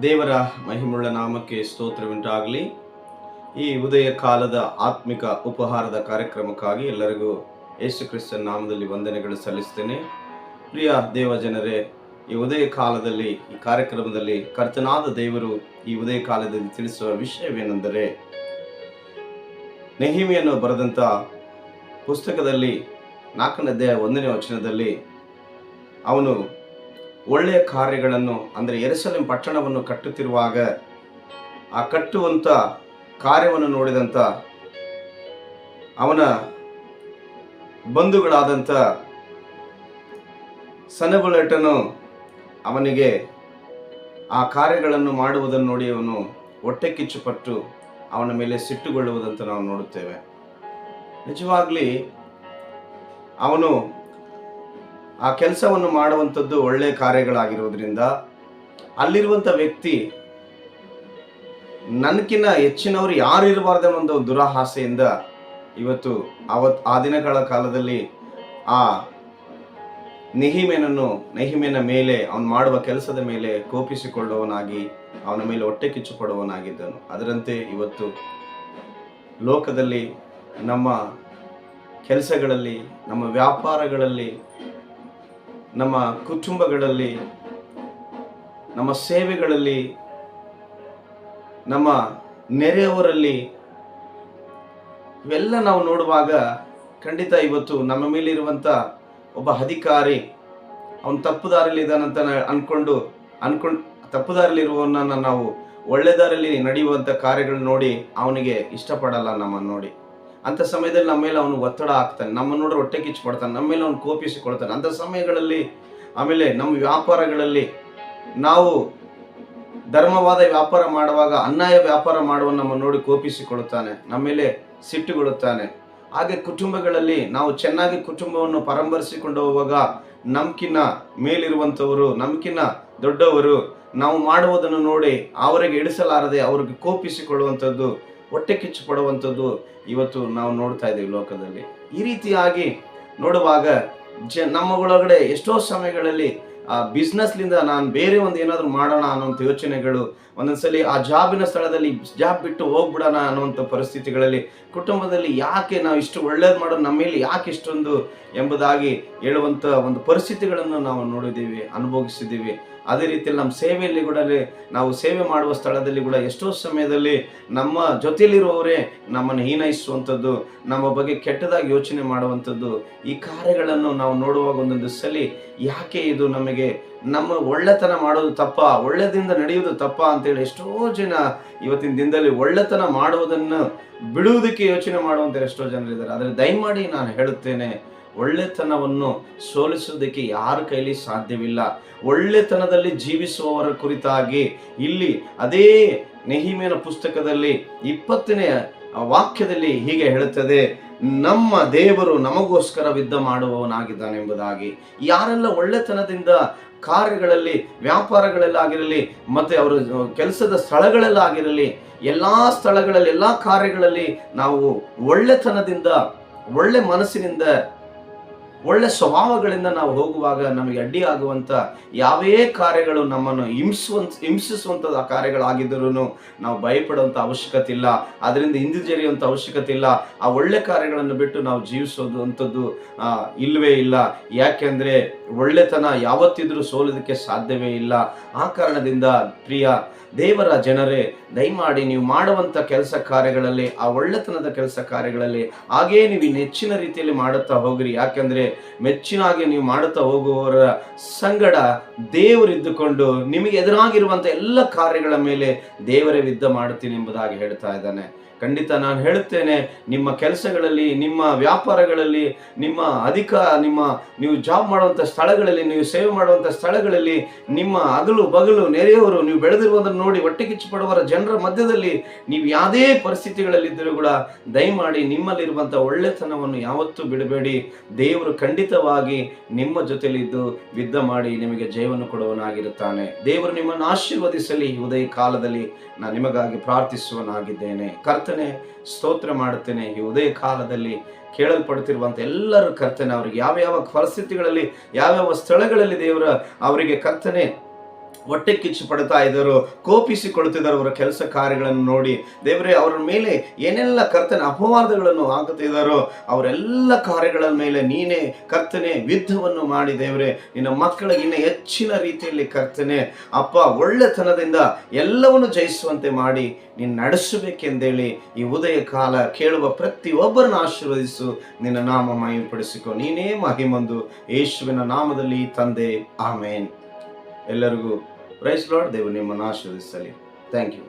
ದೇವರ ಮಹಿಮುಳ್ಳ ನಾಮಕ್ಕೆ ಸ್ತೋತ್ರವುಂಟಾಗಲಿ. ಈ ಉದಯ ಕಾಲದ ಆತ್ಮಿಕ ಉಪಹಾರದ ಕಾರ್ಯಕ್ರಮಕ್ಕಾಗಿ ಎಲ್ಲರಿಗೂ ಯೇಸು ಕ್ರಿಸ್ತನ್ ನಾಮದಲ್ಲಿ ವಂದನೆಗಳು ಸಲ್ಲಿಸ್ತೇನೆ. ಪ್ರಿಯ ದೇವ ಜನರೇ, ಈ ಉದಯ ಕಾಲದಲ್ಲಿ, ಈ ಕಾರ್ಯಕ್ರಮದಲ್ಲಿ ಕರ್ತನಾದ ದೇವರು ಈ ಉದಯ ಕಾಲದಲ್ಲಿ ತಿಳಿಸುವ ವಿಷಯವೇನೆಂದರೆ, ನೆಹಿಮಿಯನ್ನು ಬರೆದಂಥ ಪುಸ್ತಕದಲ್ಲಿ ನಾಲ್ಕನೇ ಅಧ್ಯಾಯ ಒಂದನೇ ವಚನದಲ್ಲಿ ಅವನು ಒಳ್ಳೆಯ ಕಾರ್ಯಗಳನ್ನು, ಅಂದರೆ ಎರುಸಲೇಮ್ ಪಟ್ಟಣವನ್ನು ಕಟ್ಟುತ್ತಿರುವಾಗ ಆ ಕಟ್ಟುವಂಥ ಕಾರ್ಯವನ್ನು ನೋಡಿದಂಥ ಅವನ ಬಂಧುಗಳಾದಂಥ ಸನಬುಲೆಟನು ಅವನಿಗೆ ಆ ಕಾರ್ಯಗಳನ್ನು ಮಾಡುವುದನ್ನು ನೋಡಿ ಅವನು ಹೊಟ್ಟೆ ಕಿಚ್ಚುಪಟ್ಟು ಅವನ ಮೇಲೆ ಸಿಟ್ಟುಗೊಳ್ಳುವುದಂತ ನಾವು ನೋಡುತ್ತೇವೆ. ನಿಜವಾಗ್ಲಿ ಅವನು ಆ ಕೆಲಸವನ್ನು ಮಾಡುವಂಥದ್ದು ಒಳ್ಳೆಯ ಕಾರ್ಯಗಳಾಗಿರುವುದರಿಂದ ಅಲ್ಲಿರುವಂಥ ವ್ಯಕ್ತಿ ನನಗಿನ್ನ ಹೆಚ್ಚಿನವರು ಯಾರು ಇರಬಾರ್ದು ಒಂದು ದುರಾಹಾಸೆಯಿಂದ ಇವತ್ತು ಅವತ್ ಆ ದಿನಗಳ ಕಾಲದಲ್ಲಿ ಆ ನೆಹಿಮೆನನ್ನು, ನೆಹಿಮೆನ ಮೇಲೆ ಅವನು ಮಾಡುವ ಕೆಲಸದ ಮೇಲೆ ಕೋಪಿಸಿಕೊಳ್ಳುವವನಾಗಿ, ಅವನ ಮೇಲೆ ಹೊಟ್ಟೆ ಕಿಚ್ಚು ಪಡುವವನಾಗಿದ್ದನು ಅದರಂತೆ ಇವತ್ತು ಲೋಕದಲ್ಲಿ ನಮ್ಮ ಕೆಲಸಗಳಲ್ಲಿ, ನಮ್ಮ ವ್ಯಾಪಾರಗಳಲ್ಲಿ ನಮ್ಮ ಕುಟುಂಬಗಳಲ್ಲಿ, ನಮ್ಮ ಸೇವೆಗಳಲ್ಲಿ, ನಮ್ಮ ನೆರೆಯವರಲ್ಲಿ ಇವೆಲ್ಲ ನಾವು ನೋಡುವಾಗ ಖಂಡಿತ ಇವತ್ತು ನಮ್ಮ ಮೇಲಿರುವಂಥ ಒಬ್ಬ ಅಧಿಕಾರಿ ಅವನು ತಪ್ಪು ದಾರಿಯಲ್ಲಿ ಇದ್ದಾನಂತ ಅನ್ಕೊಂಡು ಅನ್ಕೊಂಡು ತಪ್ಪು ದಾರಿಲಿರುವವನನ್ನು ನಾವು ಒಳ್ಳೆ ದಾರಿಯಲ್ಲಿ ನಡೆಯುವಂಥ ಕಾರ್ಯಗಳು ನೋಡಿ ಅವನಿಗೆ ಇಷ್ಟಪಡಲ್ಲ ನಮ್ಮನ್ನು ನೋಡಿ. ಅಂಥ ಸಮಯದಲ್ಲಿ ನಮ್ಮ ಮೇಲೆ ಅವನು ಒತ್ತಡ ಹಾಕ್ತಾನೆ, ನಮ್ಮ ನೋಡ್ರೆ ಹೊಟ್ಟೆ ಕಿಚ್ಚು ಕೊಡ್ತಾನೆ ನಮ್ಮ ಮೇಲೆ ಅವನು ಕೋಪಿಸಿಕೊಳ್ತಾನೆ. ಅಂಥ ಸಮಯಗಳಲ್ಲಿ ಆಮೇಲೆ ನಮ್ಮ ವ್ಯಾಪಾರಗಳಲ್ಲಿ ನಾವು ಧರ್ಮವಾದ ವ್ಯಾಪಾರ ಮಾಡುವಾಗ, ಅನ್ಯಾಯ ವ್ಯಾಪಾರ ಮಾಡುವ ನಮ್ಮ ನೋಡಿ ಕೋಪಿಸಿಕೊಳ್ಳುತ್ತಾನೆ ನಮ್ಮ ಮೇಲೆ ಸಿಟ್ಟುಗೊಳ್ಳುತ್ತಾನೆ ಹಾಗೆ ಕುಟುಂಬಗಳಲ್ಲಿ ನಾವು ಚೆನ್ನಾಗಿ ಕುಟುಂಬವನ್ನು ಪರಂಬರಿಸಿಕೊಂಡು ಹೋಗುವಾಗ ನಮ್ಕಿನ್ನ ಮೇಲಿರುವಂಥವರು, ನಮ್ಕಿನ್ನ ದೊಡ್ಡವರು, ನಾವು ಮಾಡುವುದನ್ನು ನೋಡಿ ಅವರಿಗೆ ಇಡಿಸಲಾರದೆ ಅವ್ರಿಗೆ ಕೋಪಿಸಿಕೊಳ್ಳುವಂಥದ್ದು ಹೊಟ್ಟೆ ಕಿಚ್ಚು ಪಡುವಂಥದ್ದು ಇವತ್ತು ನಾವು ನೋಡ್ತಾ ಇದ್ದೀವಿ ಲೋಕದಲ್ಲಿ. ಈ ರೀತಿಯಾಗಿ ನೋಡುವಾಗ ಜ ನಮ್ಮ ಒಳಗಡೆ ಎಷ್ಟೋ ಸಮಯಗಳಲ್ಲಿ, ಆ ಬಿಸ್ನೆಸ್ಲಿಂದ ನಾನು ಬೇರೆ ಒಂದು ಏನಾದರೂ ಮಾಡೋಣ ಅನ್ನೋಂಥ ಯೋಚನೆಗಳು, ಒಂದೊಂದ್ಸಲಿ ಆ ಜಾಬಿನ ಸ್ಥಳದಲ್ಲಿ ಜಾಬ್ ಬಿಟ್ಟು ಹೋಗ್ಬಿಡೋಣ ಅನ್ನುವಂಥ ಪರಿಸ್ಥಿತಿಗಳಲ್ಲಿ ಕುಟುಂಬದಲ್ಲಿ ಯಾಕೆ ನಾವು ಇಷ್ಟು ಒಳ್ಳೇದು ಮಾಡೋದು, ನಮ್ಮ ಮೇಲೆ ಯಾಕೆ ಇಷ್ಟೊಂದು ಎಂಬುದಾಗಿ ಹೇಳುವಂಥ ಒಂದು ಪರಿಸ್ಥಿತಿಗಳನ್ನು ನಾವು ನೋಡಿದ್ದೀವಿ, ಅನುಭವಿಸಿದ್ದೀವಿ. ಅದೇ ರೀತಿಯಲ್ಲಿ ನಮ್ಮ ಸೇವೆಯಲ್ಲಿ ಕೂಡ ನಾವು ಸೇವೆ ಮಾಡುವ ಸ್ಥಳದಲ್ಲಿ ಕೂಡ ಎಷ್ಟೋ ಸಮಯದಲ್ಲಿ ನಮ್ಮ ಜೊತೆಯಲ್ಲಿರುವವರೇ ನಮ್ಮನ್ನು ಹೀನೈಸುವಂಥದ್ದು, ನಮ್ಮ ಬಗ್ಗೆ ಕೆಟ್ಟದಾಗಿ ಯೋಚನೆ ಮಾಡುವಂಥದ್ದು, ಈ ಕಾರ್ಯಗಳನ್ನು ನಾವು ನೋಡುವಾಗ ಒಂದೊಂದು ಸಲಿ ಯಾಕೆ ಇದು ನಮಗೆ ನಮ್ಮ ಒಳ್ಳೆತನ ಮಾಡೋದು ತಪ್ಪ, ಒಳ್ಳೆದಿಂದ ನಡೆಯುವುದು ತಪ್ಪ ಅಂತೇಳಿ ಎಷ್ಟೋ ಜನ ಇವತ್ತಿನ ದಿನದಲ್ಲಿ ಒಳ್ಳೆತನ ಮಾಡುವುದನ್ನು ಬಿಡುವುದಕ್ಕೆ ಯೋಚನೆ ಮಾಡುವಂಥ ಎಷ್ಟೋ ಜನರಿದ್ದಾರೆ. ಆದರೆ ದಯಮಾಡಿ ನಾನು ಹೇಳುತ್ತೇನೆ ಒಳ್ಳೆತನವನ್ನು ಸೋಲಿಸುವುದಕ್ಕೆ ಯಾರ ಕೈಲಿ ಸಾಧ್ಯವಿಲ್ಲ. ಒಳ್ಳೆತನದಲ್ಲಿ ಜೀವಿಸುವವರ ಕುರಿತಾಗಿ ಇಲ್ಲಿ ಅದೇ ನೆಹಿಮೇನ ಪುಸ್ತಕದಲ್ಲಿ ಇಪ್ಪತ್ತನೇ ವಾಕ್ಯದಲ್ಲಿ ಹೀಗೆ ಹೇಳುತ್ತದೆ, ನಮ್ಮ ದೇವರು ನಮಗೋಸ್ಕರ ಯುದ್ಧ ಮಾಡುವವನಾಗಿದ್ದಾನೆ ಎಂಬುದಾಗಿ ಯಾರೆಲ್ಲ ಒಳ್ಳೆತನದಿಂದ ಕಾರ್ಯಗಳಲ್ಲಿ, ವ್ಯಾಪಾರಗಳಲ್ಲಾಗಿರಲಿ, ಮತ್ತು ಅವರ ಕೆಲಸದ ಸ್ಥಳಗಳಲ್ಲಾಗಿರಲಿ, ಎಲ್ಲ ಸ್ಥಳಗಳಲ್ಲಿ, ಎಲ್ಲ ಕಾರ್ಯಗಳಲ್ಲಿ ನಾವು ಒಳ್ಳೆತನದಿಂದ, ಒಳ್ಳೆ ಮನಸ್ಸಿನಿಂದ ಒಳ್ಳೆ ಸ್ವಭಾವಗಳಿಂದ ನಾವು ಹೋಗುವಾಗ ನಮಗೆ ಅಡ್ಡಿಯಾಗುವಂಥ ಯಾವೇ ಕಾರ್ಯಗಳು ನಮ್ಮನ್ನು ಹಿಂಸುವಂತ ಹಿಂಸಿಸುವಂಥ ಕಾರ್ಯಗಳಾಗಿದ್ದರೂ ನಾವು ಭಯಪಡುವಂಥ ಅವಶ್ಯಕತೆ ಇಲ್ಲ. ಅದರಿಂದ ಹಿಂದಿಜರಿಯುವಂಥ ಅವಶ್ಯಕತೆ ಇಲ್ಲ. ಆ ಒಳ್ಳೆ ಕಾರ್ಯಗಳನ್ನು ಬಿಟ್ಟು ನಾವು ಜೀವಿಸೋದು ಇಲ್ಲವೇ ಇಲ್ಲ. ಯಾಕೆಂದರೆ ಒಳ್ಳೆತನ ಯಾವತ್ತಿದ್ರೂ ಸೋಲೋದಕ್ಕೆ ಸಾಧ್ಯವೇ ಇಲ್ಲ. ಆ ಕಾರಣದಿಂದ ಪ್ರಿಯ ದೇವರ ಜನರೇ, ದಯಮಾಡಿ ನೀವು ಮಾಡುವಂಥ ಕೆಲಸ ಕಾರ್ಯಗಳಲ್ಲಿ, ಆ ಒಳ್ಳೆತನದ ಕೆಲಸ ಕಾರ್ಯಗಳಲ್ಲಿ, ಹಾಗೇ ನೀವು ನೆಚ್ಚಿನ ರೀತಿಯಲ್ಲಿ ಮಾಡುತ್ತಾ ಹೋಗ್ರಿ. ಯಾಕಂದ್ರೆ ಮೆಚ್ಚಿನಾಗಿ ನೀವು ಮಾಡುತ್ತಾ ಹೋಗುವವರ ಸಂಗಡ ದೇವರಿದ್ದುಕೊಂಡು ನಿಮಗೆ ಎದುರಾಗಿರುವಂಥ ಎಲ್ಲ ಕಾರ್ಯಗಳ ಮೇಲೆ ದೇವರೇ ವಿದ್ದ ಮಾಡುತ್ತೀನಿ ಎಂಬುದಾಗಿ ಹೇಳ್ತಾ ಇದ್ದಾನೆ. ಖಂಡಿತ ನಾನು ಹೇಳುತ್ತೇನೆ, ನಿಮ್ಮ ಕೆಲಸಗಳಲ್ಲಿ, ನಿಮ್ಮ ವ್ಯಾಪಾರಗಳಲ್ಲಿ, ನಿಮ್ಮ ಅಧಿಕ, ನಿಮ್ಮ ನೀವು ಜಾಬ್ ಮಾಡುವಂಥ ಸ್ಥಳಗಳಲ್ಲಿ, ನೀವು ಸೇವೆ ಮಾಡುವಂಥ ಸ್ಥಳಗಳಲ್ಲಿ, ನಿಮ್ಮ ಅಗಲು ಬಗಲು ನೆರೆಯವರು, ನೀವು ಬೆಳೆದಿರುವುದನ್ನು ನೋಡಿ ಹೊಟ್ಟೆ ಕಿಚ್ಚು ಪಡುವರ ಜನರ ಮಧ್ಯದಲ್ಲಿ ನೀವು ಯಾವುದೇ ಪರಿಸ್ಥಿತಿಗಳಲ್ಲಿದ್ದರೂ ಕೂಡ ದಯಮಾಡಿ ನಿಮ್ಮಲ್ಲಿರುವಂಥ ಒಳ್ಳೆತನವನ್ನು ಯಾವತ್ತೂ ಬಿಡಬೇಡಿ. ದೇವರು ಖಂಡಿತವಾಗಿ ನಿಮ್ಮ ಜೊತೆಲಿದ್ದು ಯುದ್ಧ ಮಾಡಿ ನಿಮಗೆ ಜಯವನ್ನು ಕೊಡುವನಾಗಿರುತ್ತಾನೆ ದೇವರು ನಿಮ್ಮನ್ನು ಆಶೀರ್ವದಿಸಲಿ. ಉದಯ ಕಾಲದಲ್ಲಿ ನಾನು ನಿಮಗಾಗಿ ಪ್ರಾರ್ಥಿಸುವನಾಗಿದ್ದೇನೆ ಕರ್ತನೆ, ಸ್ತೋತ್ರ ಮಾಡುತ್ತೇನೆ. ಈ ಉದಯ ಕಾಲದಲ್ಲಿ ಕೇಳಲ್ಪಡ್ತಿರುವಂತ ಎಲ್ಲರೂ ಕರ್ತನೆ, ಅವ್ರಿಗೆ ಯಾವ ಯಾವ ಪರಿಸ್ಥಿತಿಗಳಲ್ಲಿ, ಯಾವ್ಯಾವ ಸ್ಥಳಗಳಲ್ಲಿ ದೇವರ ಅವರಿಗೆ ಕರ್ತನೆ ಹೊಟ್ಟೆ ಕಿಚ್ಚು ಪಡ್ತಾ ಇದ್ದರು ಕೋಪಿಸಿಕೊಳ್ಳುತ್ತಿದ್ದಾರೆ ಅವರ ಕೆಲಸ ಕಾರ್ಯಗಳನ್ನು ನೋಡಿ. ದೇವರೇ, ಅವರ ಮೇಲೆ ಏನೆಲ್ಲ ಕರ್ತನೆ ಅಪವಾದಗಳನ್ನು ಹಾಕುತ್ತಿದ್ದಾರೋ, ಅವರೆಲ್ಲ ಕಾರ್ಯಗಳ ಮೇಲೆ ನೀನೇ ಕರ್ತನೆ ಯುದ್ಧವನ್ನು ಮಾಡಿ ದೇವರೇ. ನಿನ್ನ ಮಕ್ಕಳಿಗೆ ಇನ್ನು ಹೆಚ್ಚಿನ ರೀತಿಯಲ್ಲಿ ಕರ್ತನೆ, ಅಪ್ಪ, ಒಳ್ಳೆತನದಿಂದ ಎಲ್ಲವನ್ನು ಜಯಿಸುವಂತೆ ಮಾಡಿ, ನೀನು ನಡೆಸಬೇಕೆಂದೇಳಿ ಈ ಉದಯ ಕಾಲ ಕೇಳುವ ಪ್ರತಿಯೊಬ್ಬರನ್ನು ಆಶೀರ್ವದಿಸು. ನಿನ್ನ ನಾಮ ಮಹಿಮಪಡಿಸಿಕೊ. ನೀನೇ ಮಹಿಮಂದು. ಯೇಸುವಿನ ನಾಮದಲ್ಲಿ ತಂದೆ. ಆಮೇನ್. ಎಲ್ಲರಿಗೂ ಪ್ರೈಸ್ ಲಾರ್ಡ್ ದೇವರು ನಿಮ್ಮನ್ನು ಆಶೀರ್ವದಿಸಲಿ ಥ್ಯಾಂಕ್ ಯು